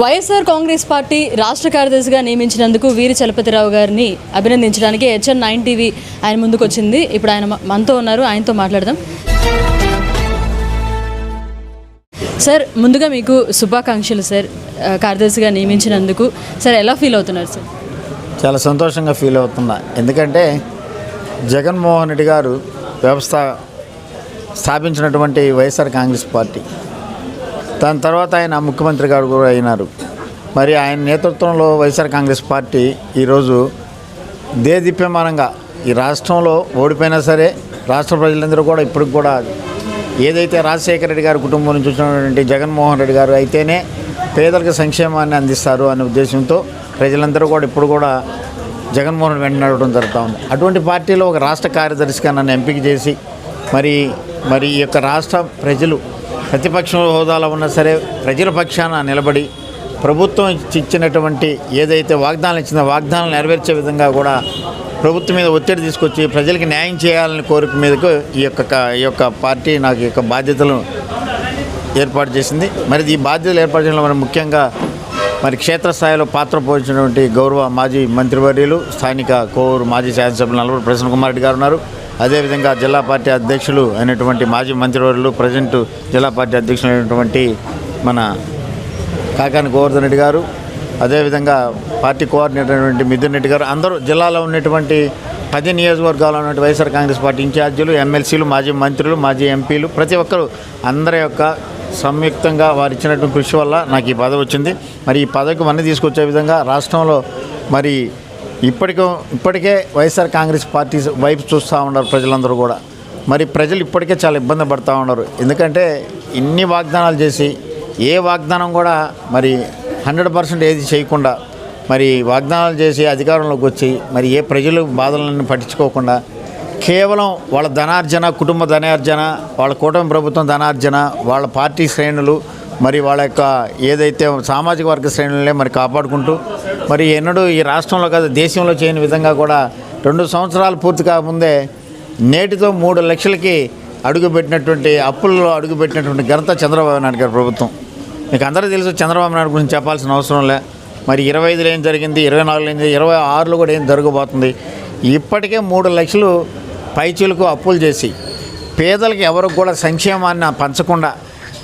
YSR Congress party రాష్ట్ర కార్యదర్శిగా నియమించినందుకు వీరి చలపతిరావు గారిని అభినందించడానికి హెచ్ఎన్ నైన్ టీవీ ఆయన ముందుకు వచ్చింది ఇప్పుడు ఆయన మనతో ఉన్నారు. ఆయనతో మాట్లాడదాం. సార్ ముందుగా మీకు శుభాకాంక్షలు సార్ కార్యదర్శిగా నియమించినందుకు. సార్ ఎలా ఫీల్ అవుతున్నారు సార్? చాలా సంతోషంగా ఫీల్ అవుతున్నా. ఎందుకంటే జగన్మోహన్ రెడ్డి గారు వ్యవస్థ స్థాపించినటువంటి వైఎస్ఆర్ కాంగ్రెస్ పార్టీ. దాని తర్వాత ఆయన ముఖ్యమంత్రి గారు కూడా అయినారు. మరి ఆయన నేతృత్వంలో వైఎస్ఆర్ కాంగ్రెస్ పార్టీ ఈరోజు దేదీప్యమానంగా ఈ రాష్ట్రంలో ఓడిపోయినా సరే రాష్ట్ర ప్రజలందరూ కూడా ఇప్పటికి కూడా ఏదైతే రాజశేఖర రెడ్డి గారి కుటుంబం నుంచి వచ్చినటువంటి జగన్మోహన్ రెడ్డి గారు అయితేనే పేదలకు సంక్షేమాన్ని అందిస్తారు అనే ఉద్దేశంతో ప్రజలందరూ కూడా ఇప్పుడు కూడా జగన్మోహన్ రెడ్డి వెంట నడవడం జరుగుతూ ఉంది. అటువంటి పార్టీలో ఒక రాష్ట్ర కార్యదర్శిగా నన్ను ఎంపిక చేసి మరి మరి ఈ యొక్క రాష్ట్ర ప్రజలు ప్రతిపక్షంలో హోదాలో ఉన్నా సరే ప్రజల పక్షాన నిలబడి ప్రభుత్వం ఇచ్చినటువంటి ఏదైతే వాగ్దానాలు ఇచ్చిందో వాగ్దానాలు నెరవేర్చే విధంగా కూడా ప్రభుత్వం మీద ఒత్తిడి తీసుకొచ్చి ప్రజలకి న్యాయం చేయాలని కోరిక మీదకు ఈ యొక్క ఈ యొక్క పార్టీ నాకు యొక్క బాధ్యతలను ఏర్పాటు చేసింది. మరి ఈ బాధ్యతలు ఏర్పాటు చేయడంలో మరి ముఖ్యంగా మరి క్షేత్రస్థాయిలో పాత్ర పోషించినటువంటి గౌరవ మాజీ మంత్రివర్యులు స్థానిక కోవూరు మాజీ శాసనసభ్యులు నలుగురు ప్రసన్న కుమార్ రెడ్డి గారు ఉన్నారు. అదేవిధంగా జిల్లా పార్టీ అధ్యక్షులు అయినటువంటి మాజీ మంత్రివర్యులు ప్రజెంట్ జిల్లా పార్టీ అధ్యక్షులు అయినటువంటి మన కాకాని గోవర్ధన్ రెడ్డి గారు అదేవిధంగా పార్టీ కోఆర్డినేటర్ అయినటువంటి మిథున్ రెడ్డి గారు అందరూ జిల్లాలో ఉన్నటువంటి పది నియోజకవర్గాల్లో ఉన్నటువంటి వైఎస్ఆర్ కాంగ్రెస్ పార్టీ ఇన్ఛార్జీలు ఎమ్మెల్సీలు మాజీ మంత్రులు మాజీ ఎంపీలు ప్రతి ఒక్కరు అందరి యొక్క సంయుక్తంగా వారు ఇచ్చినటువంటి కృషి వల్ల నాకు ఈ పదవి వచ్చింది. మరి ఈ పదవికి వన్నీ తీసుకొచ్చే విధంగా రాష్ట్రంలో మరి ఇప్పటికో ఇప్పటికే వైఎస్ఆర్ కాంగ్రెస్ పార్టీ వైపు చూస్తూ ఉన్నారు ప్రజలందరూ కూడా. మరి ప్రజలు ఇప్పటికే చాలా ఇబ్బంది పడుతూ ఉన్నారు. ఎందుకంటే ఇన్ని వాగ్దానాలు చేసి ఏ వాగ్దానం కూడా మరి హండ్రెడ్ పర్సెంట్ ఏది చేయకుండా మరి వాగ్దానాలు చేసి అధికారంలోకి వచ్చి మరి ఏ ప్రజలు బాధలను పట్టించుకోకుండా కేవలం వాళ్ళ ధనార్జన కుటుంబ ధనార్జన వాళ్ళ కూటమి ప్రభుత్వం ధనార్జన వాళ్ళ పార్టీ శ్రేణులు మరి వాళ్ళ యొక్క ఏదైతే సామాజిక వర్గ శ్రేణులనే మరి కాపాడుకుంటూ మరి ఎన్నడూ ఈ రాష్ట్రంలో కాదు దేశంలో చేయని విధంగా కూడా రెండు సంవత్సరాలు పూర్తి కాకముందే నేటితో మూడు లక్షలకి అడుగుపెట్టినటువంటి అప్పుల్లో అడుగుపెట్టినటువంటి ఘనత చంద్రబాబు నాయుడు గారి ప్రభుత్వం. మీకు అందరూ తెలుసు చంద్రబాబు నాయుడు గురించి చెప్పాల్సిన అవసరం లే. మరి ఇరవై ఐదులో ఏం జరిగింది ఇరవై నాలుగులో ఏం ఇరవై ఆరులో కూడా ఏం జరగబోతుంది? ఇప్పటికే మూడు లక్షలు పైచీలకు అప్పులు చేసి పేదలకు ఎవరికి కూడా సంక్షేమాన్ని పంచకుండా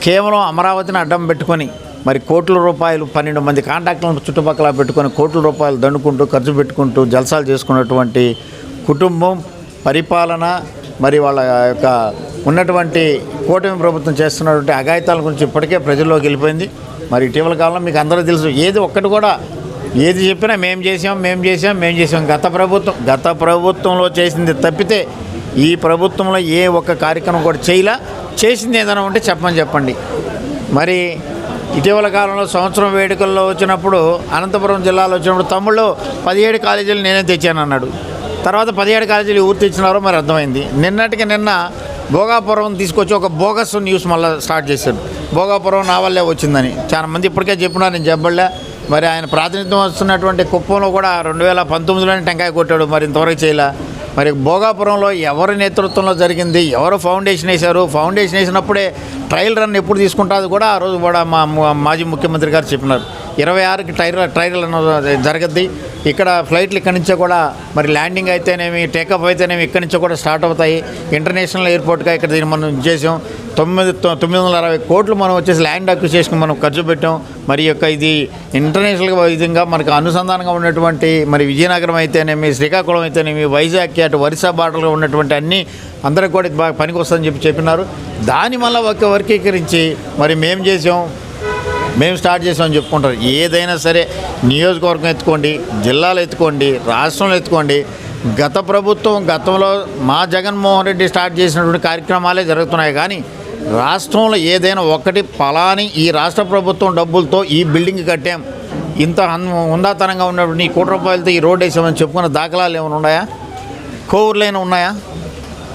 కేవలం అమరావతిని అడ్డం పెట్టుకొని మరి కోట్ల రూపాయలు పన్నెండు మంది కాంట్రాక్టులను చుట్టుపక్కల పెట్టుకొని కోట్ల రూపాయలు దండుకుంటూ ఖర్చు పెట్టుకుంటూ జల్సాలు చేసుకున్నటువంటి కుటుంబం పరిపాలన మరి వాళ్ళ యొక్క ఉన్నటువంటి కూటమి ప్రభుత్వం చేస్తున్నటువంటి అఘాయితాల గురించి ఇప్పటికే ప్రజల్లోకి వెళ్ళిపోయింది. మరి ఇటీవల కాలంలో మీకు అందరూ తెలుసు ఏది ఒక్కటి కూడా ఏది చెప్పినా మేము చేసాం మేము చేసాం మేము చేసాం గత ప్రభుత్వం గత ప్రభుత్వంలో చేసింది తప్పితే ఈ ప్రభుత్వంలో ఏ ఒక్క కార్యక్రమం కూడా చేయలా. చేసింది ఏదైనా ఉంటే చెప్పమని చెప్పండి. మరి ఇటీవల కాలంలో సంవత్సరం వేడుకల్లో వచ్చినప్పుడు అనంతపురం జిల్లాలో వచ్చినప్పుడు తమ్ముళ్ళు పదిహేడు కాలేజీలు నేనే తెచ్చాను అన్నాడు. తర్వాత పదిహేడు కాలేజీలు ఊరు తెచ్చినారో మరి అర్థమైంది. నిన్నటికి నిన్న భోగాపురం తీసుకొచ్చి ఒక బోగస్ న్యూస్ మళ్ళీ స్టార్ట్ చేశాడు భోగాపురం నా వల్లే వచ్చిందని. చాలా మంది ఇప్పటికే చెప్పినారు నేను చెప్పలే. మరి ఆయన ప్రాతినిధ్యం వస్తున్నటువంటి కుప్పంలో కూడా రెండు వేల పంతొమ్మిదిలోనే టెంకాయ కొట్టాడు. మరి ఇంతవరకు చేయలే. మరి భోగాపురంలో ఎవరి నేతృత్వంలో జరిగింది ఎవరు ఫౌండేషన్ వేశారు ఫౌండేషన్ వేసినప్పుడే ట్రయల్ రన్ ఎప్పుడు తీసుకుంటారు కూడా ఆ రోజు కూడా మా- మాజీ ముఖ్యమంత్రి గారు చెప్పినారు. ఇరవై ఆరుకి ట్రైల్ ట్రయల్ జరగద్ది. ఇక్కడ ఫ్లైట్లు ఇక్కడి నుంచే కూడా మరి ల్యాండింగ్ అయితేనేమి టేకప్ అయితేనేమి ఇక్కడి నుంచే కూడా స్టార్ట్ అవుతాయి. ఇంటర్నేషనల్ ఎయిర్పోర్ట్గా ఇక్కడ దీన్ని మనం చేసాం. తొమ్మిది తొ- తొమ్మిది వందల అరవై కోట్లు మనం వచ్చేసి ల్యాండ్ అక్విజిషన్ మనం ఖర్చు పెట్టాం. మరి యొక్క ఇది ఇంటర్నేషనల్ విధంగా మనకు అనుసంధానంగా ఉన్నటువంటి మరి విజయనగరం అయితేనేమి శ్రీకాకుళం అయితేనేమి వైజాగ్కి అటు వరిసా బాటలో ఉన్నటువంటి అన్ని అందరికి కూడా ఇది బాగా పనికి వస్తుందని చెప్పి చెప్పినారు. దాని మళ్ళీ ఒక వర్గీకరించి మరి మేము చేసాం. మేము స్టార్ట్ చేసామని చెప్పుకుంటారు. ఏదైనా సరే నియోజకవర్గం ఎత్తుకోండి జిల్లాలు ఎత్తుకోండి రాష్ట్రంలో ఎత్తుకోండి. గత ప్రభుత్వం గతంలో మా జగన్మోహన్ రెడ్డి స్టార్ట్ చేసినటువంటి కార్యక్రమాలే జరుగుతున్నాయి. కానీ రాష్ట్రంలో ఏదైనా ఒకటి ఫలాని ఈ రాష్ట్ర ప్రభుత్వం డబ్బులతో ఈ బిల్డింగ్ కట్టాం. ఇంత హన్- హుందాతనంగా ఉన్నటువంటి ఈ కోటి రూపాయలతో ఈ రోడ్ వేసామని చెప్పుకున్న దాఖలాలు ఏమైనా ఉన్నాయా? కోవూరులైనా ఉన్నాయా?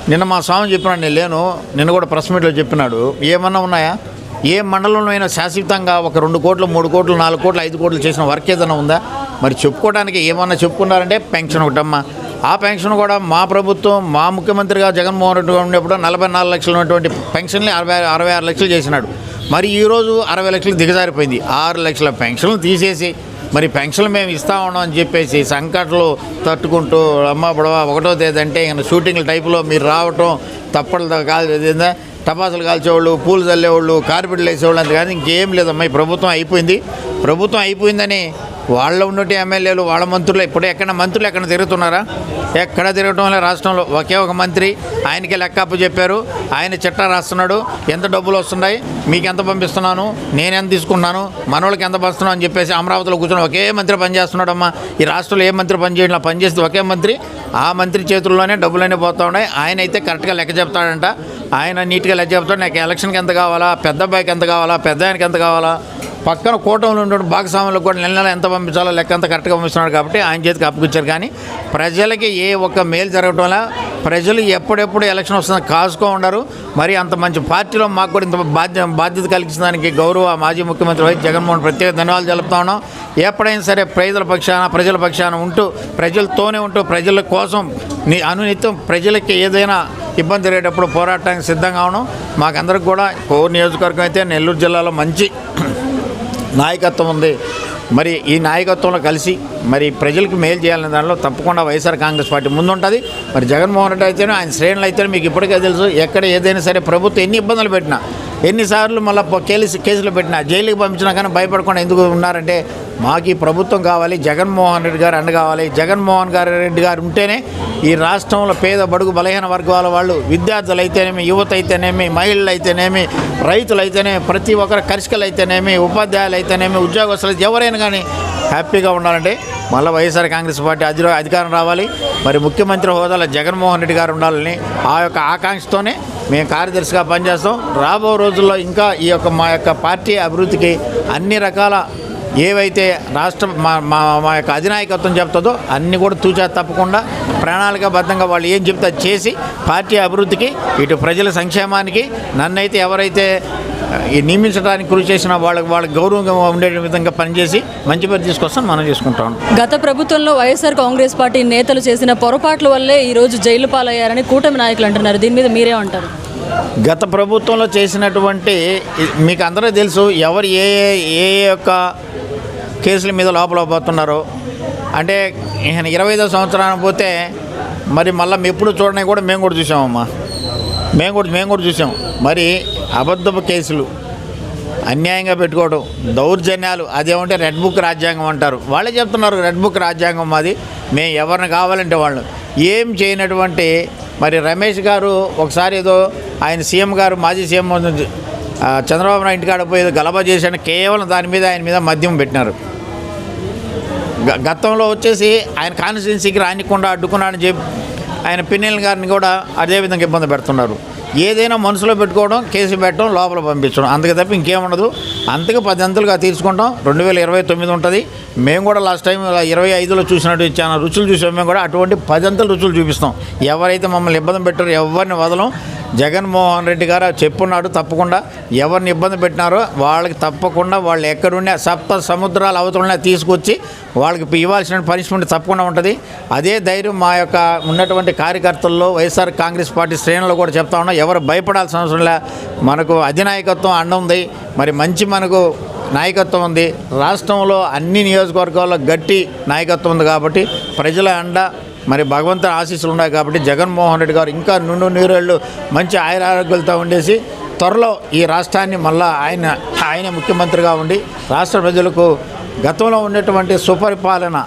నిన్న మా స్వామి చెప్పినాడు నేను లేను. నిన్న కూడా ప్రెస్ మీట్లో చెప్పినాడు. ఏమన్నా ఉన్నాయా? ఏ మండలంలో అయినా శాశ్వతంగా ఒక రెండు కోట్లు మూడు కోట్లు నాలుగు కోట్లు ఐదు కోట్లు చేసిన వర్క్ ఏదైనా ఉందా? మరి చెప్పుకోవడానికి ఏమన్నా చెప్పుకున్నారంటే పెన్షన్ ఒకటమ్మా. ఆ పెన్షన్ కూడా మా ప్రభుత్వం మా ముఖ్యమంత్రిగా జగన్మోహన్ రెడ్డి ఉన్నప్పుడు నలభై నాలుగు లక్షలు ఉన్నటువంటి పెన్షన్ని అరవై అరవై ఆరు లక్షలు చేసినాడు. మరి ఈరోజు అరవై లక్షలు దిగజారిపోయింది. ఆరు లక్షల పెన్షన్లు తీసేసి మరి పెన్షన్లు మేము ఇస్తా ఉన్నాం అని చెప్పేసి సంకట్లు తట్టుకుంటూ అమ్మ బుడవ ఒకటో తేదంటే ఇంకా షూటింగ్ల టైపులో మీరు రావటం తప్పలు కాదు. ఏదైనా టపాసులు కాల్చేవాళ్ళు పూలు చల్లేవాళ్ళు కార్పెట్లు వేసేవాళ్ళు అంత కానీ ఇంకేం లేదమ్మా ఈ ప్రభుత్వం అయిపోయింది. ప్రభుత్వం అయిపోయిందని వాళ్ళ ఉన్నటి ఎమ్మెల్యేలు వాళ్ళ మంత్రులు ఇప్పుడు ఎక్కడ మంత్రులు ఎక్కడ తిరుగుతున్నారా? ఎక్కడ తిరగటం వల్ల రాష్ట్రంలో ఒకే ఒక మంత్రి ఆయనకి లెక్క అప్పు చెప్పారు ఆయన చిట్టా రాస్తున్నాడు ఎంత డబ్బులు వస్తున్నాయి మీకు ఎంత పంపిస్తున్నాను నేను ఎంత తీసుకున్నాను మనోళ్ళకి ఎంత పంస్తున్నాను అని చెప్పేసి అమరావతిలో కూర్చొని ఒకే మంత్రి పనిచేస్తున్నాడమ్మా. ఈ రాష్ట్రంలో ఏ మంత్రి పనిచేయడం పనిచేస్తే ఒకే మంత్రి ఆ మంత్రి చేతుల్లోనే డబ్బులన్నీ పోతూ ఉన్నాయి. ఆయన అయితే కరెక్ట్గా లెక్క చెప్తాడంట. ఆయన నీట్గా లెక్క చెప్తాడు. నాకు ఎలక్షన్కి ఎంత కావాలా పెద్ద అబ్బాయికి ఎంత కావాలా పెద్ద ఆయనకి ఎంత కావాలా పక్కన కూటమిలో ఉన్నటువంటి భాగస్వాములకు కూడా నెల నెల ఎంత పంపించాలో లెక్క అంత కరెక్ట్గా పంపిస్తున్నాడు కాబట్టి ఆయన చేతికి అప్పగించారు. కానీ ప్రజలకి ఏ ఒక్క మేలు జరగటం వల్ల ప్రజలు ఎప్పుడెప్పుడు ఎలక్షన్ వస్తుందో కాసుకో ఉండరు. మరి అంత మంచి పార్టీలో మాకు కూడా ఇంత బాధ్య బాధ్యత కలిగించిన దానికి గౌరవ మాజీ ముఖ్యమంత్రి వైఎస్ జగన్మోహన్ ప్రత్యేక ధన్యవాదాలు తెలుపుతా ఉన్నాం. ఎప్పుడైనా సరే ప్రజల పక్షాన ప్రజల పక్షాన ఉంటూ ప్రజలతోనే ఉంటూ ప్రజల కోసం నీ అనునిత్యం ప్రజలకి ఏదైనా ఇబ్బంది జరిగేటప్పుడు పోరాటానికి సిద్ధంగా ఉన్నాం. మాకందరికి కూడా కోర్ నియోజకవర్గం అయితే నెల్లూరు జిల్లాలో మంచి నాయకత్వం ఉంది. మరి ఈ నాయకత్వంలో కలిసి మరి ప్రజలకు మేలు చేయాలనే దానిలో తప్పకుండా వైఎస్ఆర్ కాంగ్రెస్ పార్టీ ముందుంటుంది. మరి జగన్మోహన్ రెడ్డి అయితేనే ఆయన శ్రేణులు అయితేనే మీకు ఇప్పటికే తెలుసు ఎక్కడ ఏదైనా సరే ప్రభుత్వం ఎన్ని ఇబ్బందులు పెట్టినా ఎన్నిసార్లు మళ్ళీ కేసు కేసులు పెట్టినా జైలుకి పంపించినా కానీ భయపడకుండా ఎందుకు ఉన్నారంటే మాకు ఈ ప్రభుత్వం కావాలి జగన్మోహన్ రెడ్డి గారు అండ కావాలి. జగన్మోహన్ గారు రెడ్డి గారు ఉంటేనే ఈ రాష్ట్రంలో పేద బడుగు బలహీన వర్గాల వాళ్ళు విద్యార్థులు అయితేనేమి యువత అయితేనేమి మహిళలు అయితేనేమి రైతులు అయితేనేమి ప్రతి ఒక్కరు కరిష్కలు అయితేనేమి ఉపాధ్యాయులు అయితేనేమి ఉద్యోగస్తులు ఎవరైనా కానీ హ్యాపీగా ఉండాలంటే మళ్ళీ వైఎస్ఆర్ కాంగ్రెస్ పార్టీ అధిలో అధికారం రావాలి. మరి ముఖ్యమంత్రి హోదాలో జగన్మోహన్ రెడ్డి గారు ఉండాలని ఆ యొక్క ఆకాంక్షతోనే మేము కార్యదర్శిగా పనిచేస్తాం. రాబో రోజుల్లో ఇంకా ఈ యొక్క మా యొక్క పార్టీ అభివృద్ధికి అన్ని రకాల ఏవైతే రాష్ట్ర మా మా మా యొక్క అధినాయకత్వం చెప్తుందో అన్ని కూడా తూచా తప్పకుండా ప్రణాళికాబద్ధంగా వాళ్ళు ఏం చెప్తే చేసి పార్టీ అభివృద్ధికి ఇటు ప్రజల సంక్షేమానికి నన్నైతే ఎవరైతే ఈ నియమించడానికి కృషి చేసిన వాళ్ళకి వాళ్ళకి గౌరవంగా ఉండే విధంగా పనిచేసి మంచి పేరు తీసుకొస్తాం మనం చేసుకుంటాం గత ప్రభుత్వంలో వైఎస్ఆర్ కాంగ్రెస్ పార్టీ నేతలు చేసిన పొరపాట్ల వల్లే ఈరోజు జైలు పాలయ్యారని కూటమి నాయకులు అంటున్నారు. దీని మీద మీరే ఉంటారు గత ప్రభుత్వంలో చేసినటువంటి మీకు అందరూ తెలుసు ఎవరు ఏ ఏ- యొక్క కేసుల మీద లోపల పోతున్నారో. అంటే ఇరవై ఐదో సంవత్సరానికి పోతే మరి మళ్ళీ ఎప్పుడు చూడని కూడా మేము కూడా చూసామమ్మా. మేము కూడా మేము కూడా చూసాం. మరి అబద్ధపు కేసులు అన్యాయంగా పెట్టుకోవడం దౌర్జన్యాలు అదేమంటే రెడ్ బుక్ రాజ్యాంగం అంటారు. వాళ్ళే చెప్తున్నారు రెడ్ బుక్ రాజ్యాంగం మాది మేము ఎవరిని కావాలంటే వాళ్ళు ఏం చేయనటువంటి మరి రమేష్ గారు ఒకసారి ఏదో ఆయన సీఎం గారు మాజీ సీఎం చంద్రబాబు నాయుడు ఇంటికాడ పోయి గలబా చేశాను కేవలం దాని మీద ఆయన మీద మద్యం పెట్టినారు. గ- గతంలో వచ్చేసి ఆయన కాన్స్టిట్యున్సీకి రానికుండా అడ్డుకున్నాడని చెప్పి ఆయన పిన్నెల్ గారిని కూడా అదే విధంగా ఇబ్బంది పెడుతున్నారు. ఏదైనా మనసులో పెట్టుకోవడం కేసు పెట్టడం లోపల పంపించడం. అందుకే తప్ప ఇంకేముండదు. అంతకు పది అంతలుగా తీర్చుకుంటాం రెండు వేల ఇరవై తొమ్మిది ఉంటుంది. మేము కూడా లాస్ట్ టైం ఇరవై ఐదులో చూసినట్టు చాలా రుచులు చూసాం మేము కూడా. అటువంటి పదంతలు రుచులు చూపిస్తాం. ఎవరైతే మమ్మల్ని ఇబ్బంది పెట్టారో ఎవరిని వదలం. జగన్మోహన్ రెడ్డి గారు చెప్పున్నాడు తప్పకుండా. ఎవరిని ఇబ్బంది పెట్టినారో వాళ్ళకి తప్పకుండా వాళ్ళు ఎక్కడున్నా సప్త సముద్రాల అవతలనే తీసుకొచ్చి వాళ్ళకి ఇవ్వాల్సిన పనిష్మెంట్ తప్పకుండా ఉంటుంది. అదే ధైర్యం మా యొక్క ఉన్నటువంటి కార్యకర్తల్లో వైఎస్ఆర్ కాంగ్రెస్ పార్టీ శ్రేణులు కూడా చెప్తా ఉన్నాం. ఎవరు భయపడాల్సిన అవసరం లే. మనకు అధినాయకత్వం అండ ఉంది. మరి మంచి మనకు నాయకత్వం ఉంది. రాష్ట్రంలో అన్ని నియోజకవర్గాల్లో గట్టి నాయకత్వం ఉంది కాబట్టి ప్రజల అండ మరి భగవంతుని ఆశీస్సులు ఉన్నాయి కాబట్టి జగన్మోహన్ రెడ్డి గారు ఇంకా నుండు నీరేళ్ళు మంచి ఆయుర ఆరోగ్యాలతో ఉండేసి త్వరలో ఈ రాష్ట్రాన్ని మళ్ళా ఆయన ఆయన ముఖ్యమంత్రిగా ఉండి రాష్ట్ర ప్రజలకు గతంలో ఉన్నటువంటి సుపరిపాలన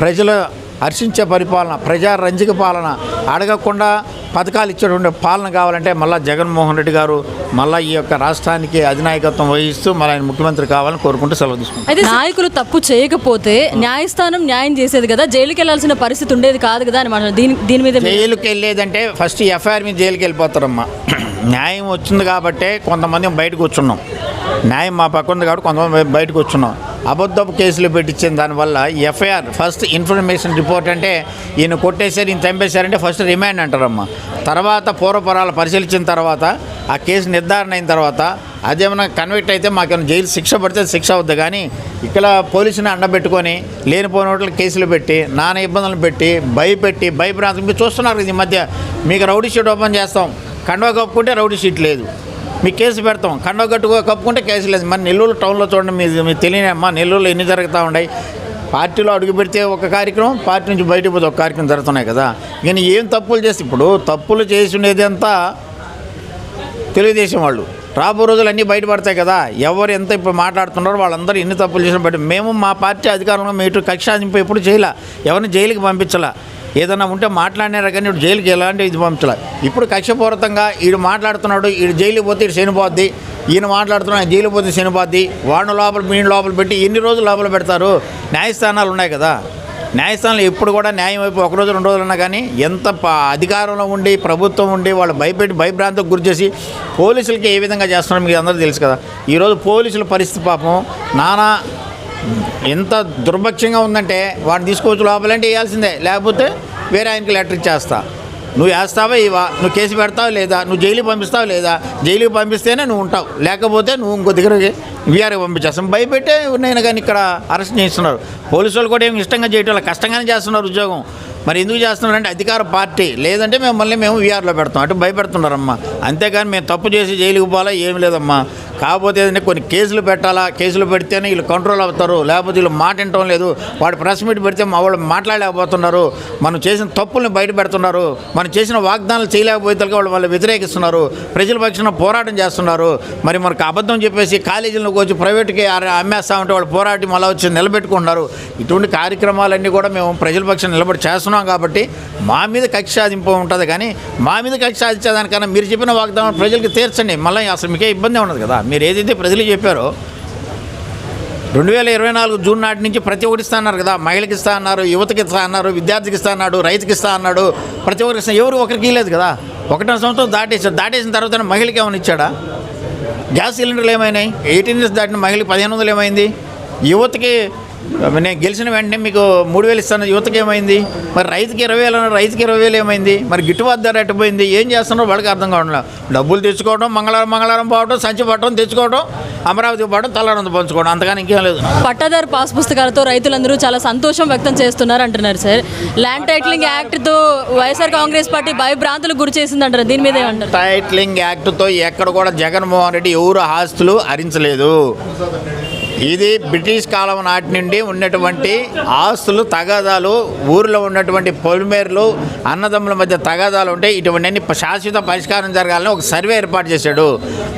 ప్రజలు హర్షించే పరిపాలన ప్రజారంజక పాలన అడగకుండా పథకాలు ఇచ్చేటువంటి పాలన కావాలంటే మళ్ళీ జగన్మోహన్ రెడ్డి గారు మళ్ళీ ఈ యొక్క రాష్ట్రానికి అధినాయకత్వం వహిస్తూ మళ్ళీ ఆయన ముఖ్యమంత్రి కావాలని కోరుకుంటూ సెలవు తీసుకుంటాం. అయితే నాయకులు తప్పు చేయకపోతే న్యాయస్థానం న్యాయం చేసేది కదా? జైలుకి వెళ్ళాల్సిన పరిస్థితి ఉండేది కాదు కదా అని మాట్లాడారు దీని దీని మీద జైలుకి వెళ్ళేదంటే ఫస్ట్ ఎఫ్ఐఆర్ మీద జైలుకి వెళ్ళిపోతారమ్మా. న్యాయం వచ్చింది కాబట్టే కొంతమంది బయటకు వచ్చున్నాం న్యాయం మా పక్క ఉంది కాబట్టి కొంతమంది బయటకు వచ్చున్నాం అబద్ధపు కేసులు పెట్టించిన దానివల్ల ఎఫ్ఐఆర్ ఫస్ట్ ఇన్ఫర్మేషన్ రిపోర్ట్ అంటే ఈయన కొట్టేశారు ఈయన చంపేశారంటే ఫస్ట్ రిమాండ్ అంటారమ్మా. తర్వాత పూర్వపరాలు పరిశీలించిన తర్వాత ఆ కేసు నిర్ధారణ అయిన తర్వాత అదేమన్నా కన్విక్ట్ అయితే మాకేమైనా జైలు శిక్ష పడితే శిక్ష అవుద్ది. కానీ ఇక్కడ పోలీసుని అండబెట్టుకొని లేనిపోయిన వాటికి కేసులు పెట్టి నానా ఇబ్బందులు పెట్టి భయపెట్టి భయభ్రాంతి మీరు చూస్తున్నారు ఈ మధ్య మీకు రౌడీ షీట్ ఓపెన్ చేస్తాం. కండువా కప్పుకుంటే రౌడీ షీట్ లేదు. మీ కేసు పెడతాం. కండవ కట్టుకో కప్పుకుంటే కేసు లేదు. మరి నెల్లూరు టౌన్లో చూడండి మీరు మీకు తెలియని అమ్మా నెల్లూరులో ఎన్ని జరుగుతూ ఉన్నాయి? పార్టీలో అడుగు పెడితే ఒక కార్యక్రమం పార్టీ నుంచి బయటకు పోతే ఒక కార్యక్రమం జరుగుతున్నాయి కదా. నేను ఏం తప్పులు చేస్తే ఇప్పుడు తప్పులు చేసినది అంతా తెలుగుదేశం వాళ్ళు. రాబో రోజులు అన్నీ బయటపడతాయి కదా. ఎవరు ఎంత ఇప్పుడు మాట్లాడుతున్నారో వాళ్ళందరూ ఎన్ని తప్పులు చేసిన బయట మేము మా పార్టీ అధికారంలో మీరు కక్షాదింపు ఎప్పుడు చేయలే. ఎవరిని జైలుకి పంపించలే. ఏదైనా ఉంటే మాట్లాడినారా కానీ ఇప్పుడు జైలుకి ఎలాంటి ఇది పంపించలే. ఇప్పుడు కక్షపూరితంగా వీడు మాట్లాడుతున్నాడు వీడు జైలుకి పోతే ఇటు శనిపోద్ది ఈయన మాట్లాడుతున్నాడు ఆయన జైలుకి పోతే శనిపోద్ది వాడిని లోపల వీడిని లోపల పెట్టి ఎన్ని రోజులు లోపల పెడతారు? న్యాయస్థానాలు ఉన్నాయి కదా. న్యాయస్థానాలు ఎప్పుడు కూడా న్యాయం వైపు ఒక రోజు రెండు రోజులు ఉన్నా కానీ ఎంత అధికారంలో ఉండి ప్రభుత్వం ఉండి వాళ్ళు భయపెట్టి భయభ్రాంతికి గురి చేసి పోలీసులకి ఏ విధంగా చేస్తున్నారో మీకు అందరూ తెలుసు కదా. ఈరోజు పోలీసుల పరిస్థితి పాపం. నానా ఎంత దుర్భక్ష్యంగా ఉందంటే వాడు తీసుకొచ్చి లోపలంటే వేయాల్సిందే. లేకపోతే వేరే ఆయనకి లెటర్ ఇచ్చేస్తా. నువ్వు వేస్తావా ఇవా నువ్వు కేసు పెడతావు లేదా? నువ్వు జైలుకి పంపిస్తావు లేదా? జైలుకి పంపిస్తేనే నువ్వు ఉంటావు. లేకపోతే నువ్వు ఇంకో దగ్గర వీఆర్కి పంపించేస్తాం భయపెట్టే నేను కానీ ఇక్కడ అరెస్ట్ చేస్తున్నారు పోలీసు వాళ్ళు కూడా ఏమి ఇష్టంగా చేయటం కష్టంగానే చేస్తున్నారు ఉద్యోగం. మరి ఎందుకు చేస్తున్నారంటే అధికార పార్టీ. లేదంటే మిమ్మల్ని మేము వీఆర్లో పెడతాం. అటు భయపెడుతున్నారమ్మా. అంతేకాని మేము తప్పు చేసి జైలుకి పోవాలా? ఏమి లేదమ్మా. కాకపోతే ఏదంటే కొన్ని కేసులు పెట్టాలా? కేసులు పెడితేనే వీళ్ళు కంట్రోల్ అవుతారు. లేకపోతే వీళ్ళు మాట లేదు. వాడు ప్రెస్ మీట్ పెడితే మా వాళ్ళు మాట్లాడలేకపోతున్నారు. మనం చేసిన తప్పుల్ని బయట పెడుతున్నారు. మనం చేసిన వాగ్దానాలు చేయలేకపోతే వాళ్ళు వాళ్ళు వ్యతిరేకిస్తున్నారు. ప్రజల పక్షాన పోరాటం చేస్తున్నారు. మరి మనకు అబద్ధం చెప్పేసి కాలేజీలకు వచ్చి ప్రైవేట్కి అమ్మేస్తామంటే వాళ్ళు పోరాటం మళ్ళీ వచ్చి నిలబెట్టుకుంటున్నారు. ఇటువంటి కార్యక్రమాలన్నీ కూడా మేము ప్రజల పక్షాన నిలబడి చేస్తున్నాం కాబట్టి మా మీద కక్ష సాధింపు ఉంటుంది. కానీ మా మీద కక్ష సాధించేదానికన్నా మీరు చెప్పిన వాగ్దానం ప్రజలకు తీర్చండి. మళ్ళీ అసలు మీకే ఇబ్బంది ఉండదు కదా. మీరు ఏదైతే ప్రజలు చెప్పారో రెండు వేల ఇరవై నాలుగు జూన్ నాటి నుంచి ప్రతి ఒక్కటి ఇస్తా అన్నారు కదా. మహిళకి ఇస్తా అన్నారు యువతకి ఇస్తా అన్నారు విద్యార్థికి ఇస్తా అన్నాడు రైతుకి ఇస్తా అన్నాడు ప్రతి ఒక్కరికి ఇస్తా ఎవరు ఒకరికి ఇవ్వలేదు కదా. ఒకటో సంవత్సరం దాటేసారు దాటేసిన తర్వాత మహిళకి ఏమైనా ఇచ్చాడా? గ్యాస్ సిలిండర్లు ఏమైనాయి? ఎయిటీన్ ఇయర్స్ దాటిన మహిళకి పదిహేను వందలు ఏమైంది? యువతకి నేను గెలిచిన వెంటనే మీకు మూడు వేలు ఇస్తాను. యువతకి ఏమైంది? మరి రైతుకి ఇరవై వేలు అన్నారు రైతుకి ఇరవై వేలు ఏమైంది? మరి గిట్టుబాటు ధర ఎట్టుపోయింది ఏం చేస్తున్నారో వాళ్ళకి అర్థం కావడం డబ్బులు తెచ్చుకోవడం మంగళవారం మంగళవారం పోవడం సంచి పట్టడం తెచ్చుకోవడం అమరావతి పోవడం తల్లారంత పంచుకోవడం అంతగాని ఇంకేం లేదు. పట్టాదారు పాస్ పుస్తకాలతో రైతులందరూ చాలా సంతోషం వ్యక్తం చేస్తున్నారు అంటున్నారు sir. Land titling యాక్ట్తో Y S R Congress party భయభ్రాంతులకు గురి చేసింది అంటారు దీని మీద ఏమంటారు? టైట్లింగ్ యాక్ట్తో ఎక్కడ కూడా జగన్మోహన్ రెడ్డి ఎవరు ఆస్తులు హరించలేదు ఇది బ్రిటిష్ కాలం నాటి నుండి ఉన్నటువంటి ఆస్తులు తగాదాలు ఊరిలో ఉన్నటువంటి పొలిమేర్లు అన్నదమ్ముల మధ్య తగాదాలు ఉంటే ఇటువంటి శాశ్వత పరిష్కారం జరగాలని ఒక సర్వే ఏర్పాటు చేశాడు.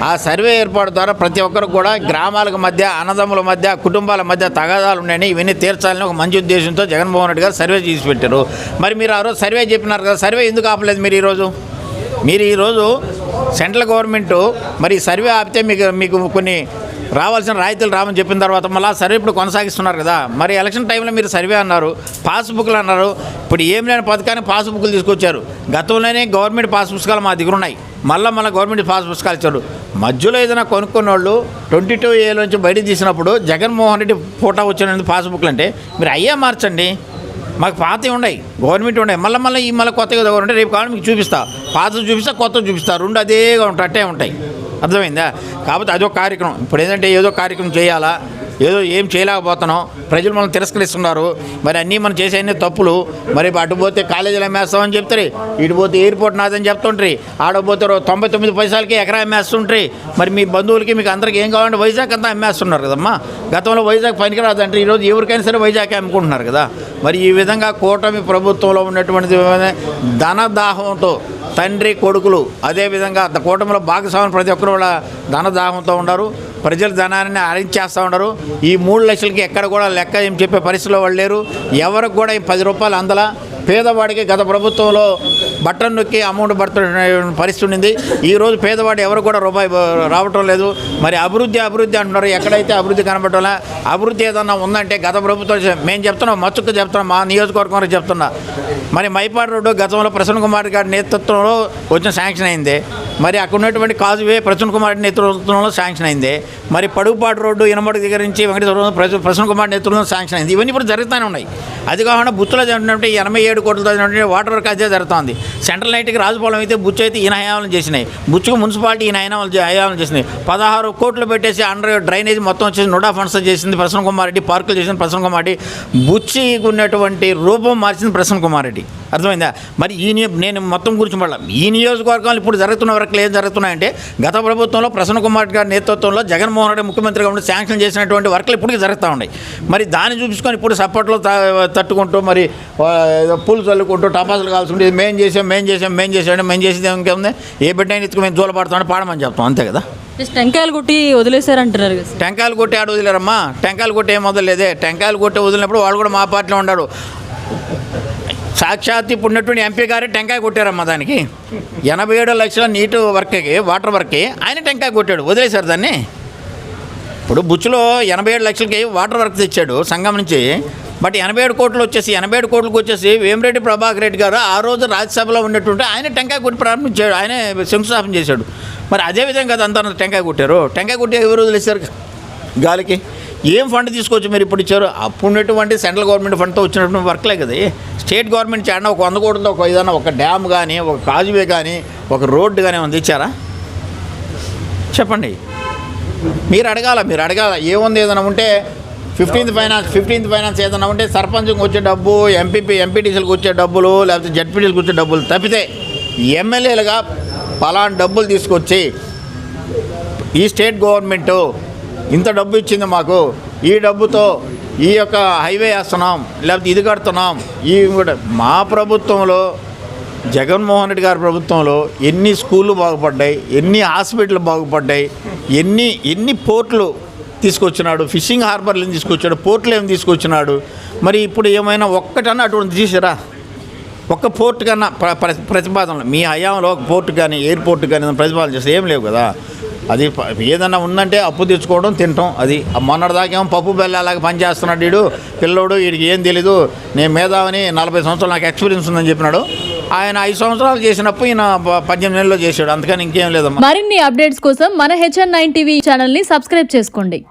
ఆ సర్వే ఏర్పాటు ద్వారా ప్రతి ఒక్కరు కూడా గ్రామాలకు మధ్య అన్నదమ్ముల మధ్య కుటుంబాల మధ్య తగాదాలు ఉన్నాయని ఇవన్నీ తీర్చాలని ఒక మంచి ఉద్దేశంతో జగన్మోహన్ రెడ్డి గారు సర్వే చేసి పెట్టారు. మరి మీరు ఆ రోజు సర్వే చెప్పినారు కదా సర్వే ఎందుకు ఆపలేదు మీరు ఈరోజు మీరు ఈరోజు సెంట్రల్ గవర్నమెంట్ మరి సర్వే ఆపితే మీకు మీకు కొన్ని రావాల్సిన రాయితీలు రామని చెప్పిన తర్వాత మళ్ళీ సర్వే ఇప్పుడు కొనసాగిస్తున్నారు కదా. మరి ఎలక్షన్ టైంలో మీరు సర్వే అన్నారు పాస్బుక్లు అన్నారు. ఇప్పుడు ఏం లేని పథకాన్ని పాస్బుక్లు తీసుకొచ్చారు. గతంలోనే గవర్నమెంట్ పాస్ పుస్తకాలు మా దగ్గర ఉన్నాయి. మళ్ళీ మళ్ళీ గవర్నమెంట్ పాస్ పుస్తకాలు ఇచ్చారు. మధ్యలో ఏదైనా కొనుక్కున్న వాళ్ళు ట్వంటీ టూ ఏ నుంచి బయట తీసినప్పుడు జగన్మోహన్ రెడ్డి ఫోటో వచ్చిన పాస్బుక్లు అంటే మీరు అయ్యే మార్చండి. మాకు పాతవి ఉన్నాయి గవర్నమెంట్ ఉన్నాయి. మళ్ళీ మళ్ళీ ఈ మళ్ళీ కొత్తగా ఉంటే రేపు కావాలి మీకు చూపిస్తా. పాత చూపిస్తా కొత్త చూపిస్తా. రెండు అదేగా ఉంటాయి అట్టే ఉంటాయి. అర్థమైందా? కాబట్టి అదొక కార్యక్రమం. ఇప్పుడు ఏంటంటే ఏదో కార్యక్రమం చేయాలా? ఏదో ఏం చేయలేకపోతున్నాం. ప్రజలు మనం తిరస్కరిస్తున్నారు. మరి అన్నీ మనం చేసే అన్ని తప్పులు. మరి అటు పోతే కాలేజీలో అమ్మేస్తామని చెప్తారు. ఇటు పోతే ఎయిర్పోర్ట్ నాదని చెప్తుంటారు ఆడపోతే తొంభై తొమ్మిది పైసలకి ఎకరా అమ్మేస్తుంటారు మరి మీ బంధువులకి మీకు అందరికి ఏం కావాలంటే వైజాగ్ అంతా అమ్మేస్తున్నారు కదమ్మా. గతంలో వైజాగ్ పనికిరాదంటే ఈరోజు ఎవరికైనా సరే వైజాగ్ అమ్ముకుంటున్నారు కదా. మరి ఈ విధంగా కూటమి ప్రభుత్వంలో ఉన్నటువంటి ధనదాహంతో తండ్రి కొడుకులు అదేవిధంగా ద- కూటమిలో భాగస్వామి ప్రతి ఒక్కరు కూడా ధనదాహంతో ఉన్నారు. ప్రజల ధనాన్ని అరించేస్తూ ఉండరు. ఈ మూడు లక్షలకి ఎక్కడ కూడా లెక్క ఏం చెప్పే పరిస్థితిలో వాళ్ళు లేరు. ఎవరికి కూడా ఈ పది రూపాయలు అందలా. పేదవాడికి గత ప్రభుత్వంలో బట్టను నొక్కి అమౌంట్ పడుతున్న పరిస్థితి ఉండింది. ఈ రోజు పేదవాడు ఎవరు కూడా రూపాయి రావటం లేదు. మరి అభివృద్ధి అభివృద్ధి అంటున్నారు. ఎక్కడైతే అభివృద్ధి కనబడటంలా అభివృద్ధి ఏదన్నా ఉందంటే గత ప్రభుత్వం మేము చెప్తున్నాం మచ్చుకు చెప్తున్నాం మా నియోజకవర్గం చెప్తున్నా. మరి మైపాడు రోడ్డు గతంలో ప్రసన్న కుమార్ గారి నేతృత్వంలో వచ్చిన శాంక్షన్ అయింది. మరి అక్కడ ఉన్నటువంటి కాజువే ప్రసన్న కుమార్ నేతృత్వంలో శాంక్షన్ అయింది. మరి పడుగుపాటు రోడ్డు ఇనమడి దగ్గర నుంచి వెంకటేశ్వర ప్రసన్న కుమార్ నేతృత్వంలో శాంక్షన్ అయింది. ఇవన్నీ ఇప్పుడు జరుగుతూనే ఉన్నాయి. అది కాకుండా బుత్తుల జరిగినటువంటి ఎనభై ఏడు కోట్లతో వాటర్ వర్క్ అయితే జరుగుతుంది. సెంట్రల్ లైట్కి రాజుపాలెం అయితే బుచ్చు అయితే ఈయన హయాలను చేసినాయి. బుచ్చుకు మున్సిపాలిటీ ఈయన హయాలను హయాలను చేసినాయి. పదహారు కోట్లు పెట్టేసి అండర్ డ్రైనేజ్ మొత్తం వచ్చేసి నోడా ఫండ్స్ చేసింది ప్రసన్న కుమార్ రెడ్డి పార్కులు చేసింది ప్రసన్న కుమార్ రెడ్డి. బుచ్చికి ఉన్నటువంటి రూపం మార్చింది ప్రసన్న కుమార్ రెడ్డి. అర్థమైందా? మరి ఈ నేను మొత్తం గురించి మళ్ళీ ఈ నియోజకవర్గాలు ఇప్పుడు జరుగుతున్న వర్క్లు ఏం జరుగుతున్నాయంటే గత ప్రభుత్వంలో ప్రసన్న కుమార్ గారి నేతృత్వంలో జగన్మోహన్ రెడ్డి ముఖ్యమంత్రిగా ఉండి శాంక్షన్ చేసినటువంటి వర్క్లు ఇప్పటికీ జరుగుతూ ఉన్నాయి. మరి దాన్ని చూపించుకొని ఇప్పుడు సపోర్ట్లో తట్టుకుంటూ మరి పూలు చల్లుకుంటూ టపాసులు కాల్చుకుంటూ మేం చేసాం మేం చేసాం మేం చేసాం మేము చేసేది ఇంకేముంది ఏ బిడ్డ ఎత్తుకు మేము జోలపడతామని పాడమని చెప్తాం అంతే కదా? టెంకాయలు కొట్టి వదిలేశారంటున్నారు టెంకాయలు కొట్టి ఆడ వదిలేరమ్మా. టెంకాయలు కొట్టి ఏం వదలలేదే? టెంకాయలు కొట్టి వదిలినప్పుడు వాళ్ళు కూడా మా పార్టీలో ఉన్నాడు సాక్షాత్ ఇప్పుడు ఉన్నటువంటి ఎంపీ గారే టెంకాయ కొట్టారమ్మా దానికి. ఎనభై ఏడు లక్షల నీటి వర్క్కి వాటర్ వర్క్కి ఆయన టెంకాయ కొట్టాడు వదిలేశారు దాన్ని. ఇప్పుడు బుచ్చులో ఎనభై ఏడు లక్షలకి వాటర్ వర్క్ తెచ్చాడు సంఘం నుంచి. బట్ ఎనభై ఏడు కోట్లు వచ్చేసి ఎనభై ఏడు కోట్లకు వచ్చేసి వేమిరెడ్డి ప్రభాకర్ రెడ్డి గారు ఆ రోజు రాజ్యసభలో ఉన్నటువంటి ఆయన టెంకాయ కొట్టి ప్రారంభించాడు ఆయనే శంకుస్థాపన చేశాడు. మరి అదే విధంగా కదా టెంకాయ కొట్టారు. టెంకాయ కొట్టి ఎవరు వదిలేశారు? గాలికి. ఏం ఫండ్ తీసుకొచ్చి మీరు ఇప్పుడు ఇచ్చారు? అప్పుడు ఉన్నటువంటి సెంట్రల్ గవర్నమెంట్ ఫండ్తో వచ్చినటువంటి వర్క్లే కదా స్టేట్ గవర్నమెంట్ చేయడం ఒక వంద కోట్లతో ఒక ఏదైనా ఒక డ్యామ్ కానీ ఒక కాజువే కానీ ఒక రోడ్డు కానీ ఉంది ఇచ్చారా చెప్పండి. మీరు అడగాల మీరు అడగాల? ఏముంది ఏదైనా ఉంటే ఫిఫ్టీన్త్ ఫైనాన్స్ ఫిఫ్టీన్త్ ఫైనాన్స్ ఏదైనా ఉంటే సర్పంచ్కి వచ్చే డబ్బు ఎంపీపీ ఎంపీటీసీలకు వచ్చే డబ్బులు లేకపోతే జడ్పీటీసీలకు వచ్చే డబ్బులు తప్పితే ఎమ్మెల్యేలుగా పలానా డబ్బులు తీసుకొచ్చి ఈ స్టేట్ గవర్నమెంట్ ఇంత డబ్బు ఇచ్చింది మాకు. ఈ డబ్బుతో ఈ యొక్క హైవే వేస్తున్నాం లేకపోతే ఇది కడుతున్నాం. ఈ కూడా మా ప్రభుత్వంలో జగన్మోహన్ రెడ్డి గారి ప్రభుత్వంలో ఎన్ని స్కూళ్ళు బాగుపడ్డాయి ఎన్ని హాస్పిటల్ బాగుపడ్డాయి ఎన్ని ఎన్ని పోర్ట్లు తీసుకొచ్చినాడు ఫిషింగ్ హార్బర్లు ఏం తీసుకొచ్చాడు పోర్ట్లు ఏం తీసుకొచ్చినాడు. మరి ఇప్పుడు ఏమైనా ఒక్కటన్నా అటువంటి తీసిరా? ఒక్క పోర్ట్ కన్నా ప్ర- ప్రతిపాదనలు. మీ హయాంలో ఒక పోర్ట్ కానీ ఎయిర్పోర్ట్ కానీ ప్రతిపాదన చేస్తే ఏం లేవు కదా. అది ఏదన్నా ఉందంటే అప్పు తెచ్చుకోవడం తినటం అది మొన్నటిదాకేమో పప్పు బెల్లలాగా పనిచేస్తున్నాడు వీడు పిల్లోడు వీడికి ఏం తెలీదు. నేను మేధావని నలభై సంవత్సరాలు నాకు ఎక్స్పీరియన్స్ ఉందని చెప్పినాడు. ఆయన ఐదు సంవత్సరాలు చేసినప్పుడు ఈయన ప- పద్దెనిమిది నెలల్లో చేశాడు. అందుకని ఇంకేం లేదమ్మా. మరిన్ని అప్డేట్స్ కోసం మన హెచ్ఎన్ నైన్ టీవీ ఛానల్ని సబ్స్క్రైబ్ చేసుకోండి.